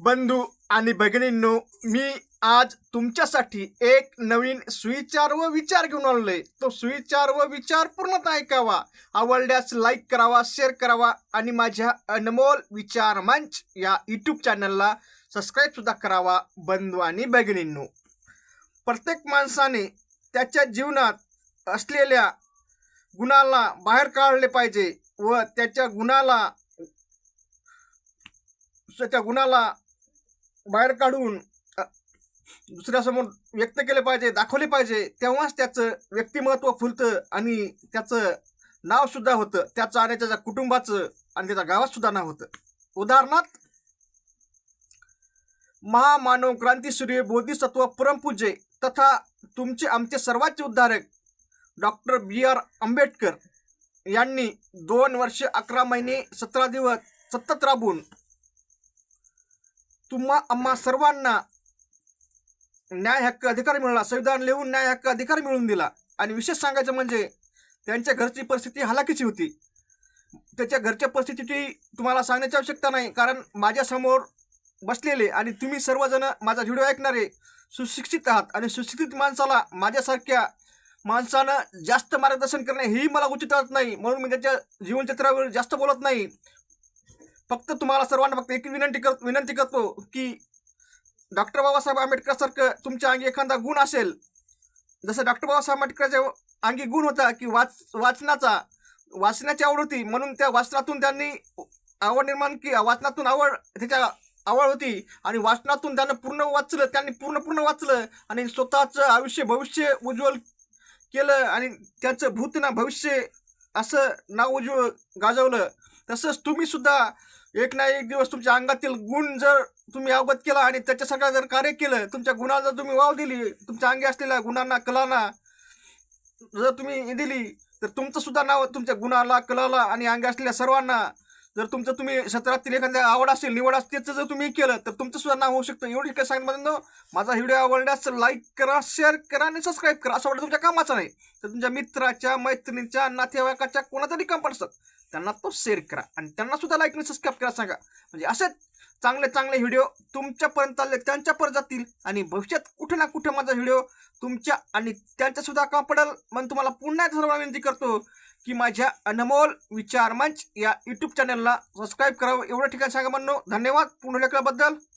बंधू आणि भगिनींनो मी आज तुमच्यासाठी एक नवीन सुविचार व विचार घेऊन आलोय. तो सुविचार व विचार पूर्णतः ऐकावा. आवडल्यास लाईक करावा शेअर करावा आणि माझ्या अनमोल विचार मंच या यूट्यूब चॅनलला सबस्क्राईब सुद्धा करावा बंधू आणि भगिनींनो. प्रत्येक माणसाने त्याच्या जीवनात असलेल्या गुणाला बाहेर काढले पाहिजे व त्याच्या गुणाला त्याच्या गुणाला बाहेर काढून दुसऱ्यासमोर व्यक्त केले पाहिजे दाखवले पाहिजे तेव्हाच त्याचं व्यक्तिमत्व फुलतं आणि त्याचं नावसुद्धा होतं. त्याचं आणि त्याच्या कुटुंबाचं आणि त्याच्या गावातसुद्धा नाव होतं. उदाहरणार्थ महामानव क्रांतीसूर्य बोधिसत्व परमपूज्य तथा तुमचे आमचे सर्वांचे उद्धारक डॉक्टर बी आर आंबेडकर यांनी दोन वर्ष अकरा महिने सतरा दिवस सतत राबून तुम्हा आम्हा सर्वांना न्याय हक्क अधिकार मिळाला संविधान लिहून न्याय हक्क अधिकार मिळवून दिला. आणि विशेष सांगायचं म्हणजे त्यांच्या घरची परिस्थिती हलाखीची होती. त्याच्या घरच्या परिस्थितीची तुम्हाला सांगण्याची आवश्यकता नाही कारण माझ्यासमोर बसलेले आणि तुम्ही सर्वजण माझा व्हिडिओ ऐकणारे सुशिक्षित आहात. आणि सुशिक्षित माणसाला माझ्यासारख्या माणसानं जास्त मार्गदर्शन करणे हेही मला उचित वाटत नाही. म्हणून मी त्याच्या जीवनचित्रावर जास्त बोलत नाही. फक्त तुम्हाला सर्वांना फक्त एक विनंती कर विनंती करतो की डॉक्टर बाबासाहेब आंबेडकरसारखं तुमच्या अंगी एखादा गुण असेल जसं डॉक्टर बाबासाहेब आंबेडकरच्या अंगी गुण होता की वाच वाचनाचा वाचण्याची आवड होती म्हणून त्या वाचनातून त्यांनी आवड निर्माण की वाचनातून आवड त्याच्या आवड होती आणि वाचनातून त्यांना पूर्ण वाचलं त्यांनी पूर्ण पूर्ण वाचलं आणि स्वतःचं आयुष्य भविष्य उज्ज्वल केलं आणि त्याचं भूतना भविष्य असं नाव उज्ज्वल गाजवलं. तसंच तुम्ही सुद्धा एक ना एक दिवस तुमच्या अंगातील गुण जर तुम्ही अवगत केला आणि त्याच्यासारखा जर कार्य केलं तुमच्या गुणाला जर तुम्ही वाव दिली तुमच्या अंगी असलेल्या गुणांना कलांना जर तुम्ही दिली तर तुमचं सुद्धा नाव तुमच्या गुणाला कलाला आणि अंगी असलेल्या सर्वांना जर तुमचं तुम्ही क्षेत्रातील एखाद्या आवड असेल निवड असेल त्याचं जर तुम्ही केलं तर तुमचं सुद्धा नाव होऊ शकतं. एवढी काय सांगितलं माझा व्हिडिओ आवडल्यास लाईक करा शेअर करा आणि सबस्क्राईब करा. असं वाटलं तुमच्या कामाचं नाही. तर तुमच्या मित्राच्या मैत्रिणीच्या नातेवाईकाच्या कोणातरी काम पडतात त्यांना तो शेअर करा. आणि त्यांना सुद्धा लाईक आणि सबस्क्राईब करा सांगा. म्हणजे असेच चांगले चांगले व्हिडिओ तुमच्यापर्यंत आले त्यांच्यापर्यंत जातील. आणि भविष्यात कुठे ना कुठे माझा व्हिडिओ तुमच्या आणि त्यांच्यासुद्धा का पडेल. म्हणून तुम्हाला पुन्हा सर्वांना विनंती करतो की माझ्या अनमोल विचार मंच या यूट्यूब चॅनलला सबस्क्राईब करावं. एवढं ठिकाणी सांगा म्हणणं. धन्यवाद. पुन्हा लेखल्याबद्दल